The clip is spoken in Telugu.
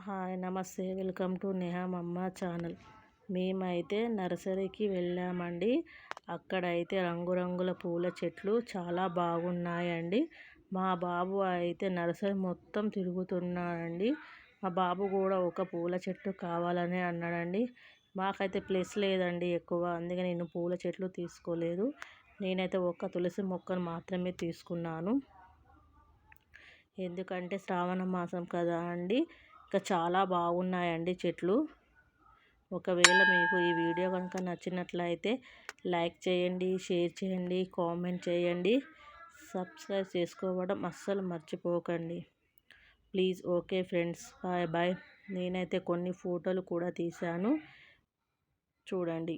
హాయ్ నమస్తే. వెల్కమ్ టు నేహా మమ్మ ఛానల్. మేమైతే నర్సరీకి వెళ్ళామండి. అక్కడైతే రంగురంగుల పూల చెట్లు చాలా బాగున్నాయండి. మా బాబు అయితే నర్సరీ మొత్తం తిరుగుతున్నాడండి. మా బాబు కూడా ఒక పూల చెట్టు కావాలని అన్నాడండి. మాకైతే ప్లేస్ లేదండి ఎక్కువ అందుకే నేను పూల చెట్లు తీసుకోలేదు. నేనైతే ఒక్క తులసి మొక్కను మాత్రమే తీసుకున్నాను. ఎందుకంటే శ్రావణ మాసం కదా అండి. ఇంకా చాలా బాగున్నాయండి చెట్లు. ఒకవేళ మీకు ఈ వీడియో కనుక నచ్చినట్లయితే లైక్ చేయండి షేర్ చేయండి కామెంట్ చేయండి. సబ్స్క్రైబ్ చేసుకోవడం అస్సలు మర్చిపోకండి. Please okay friends bye bye. నేనైతే కొన్ని ఫోటోలు కూడా తీశాను. చూడండి.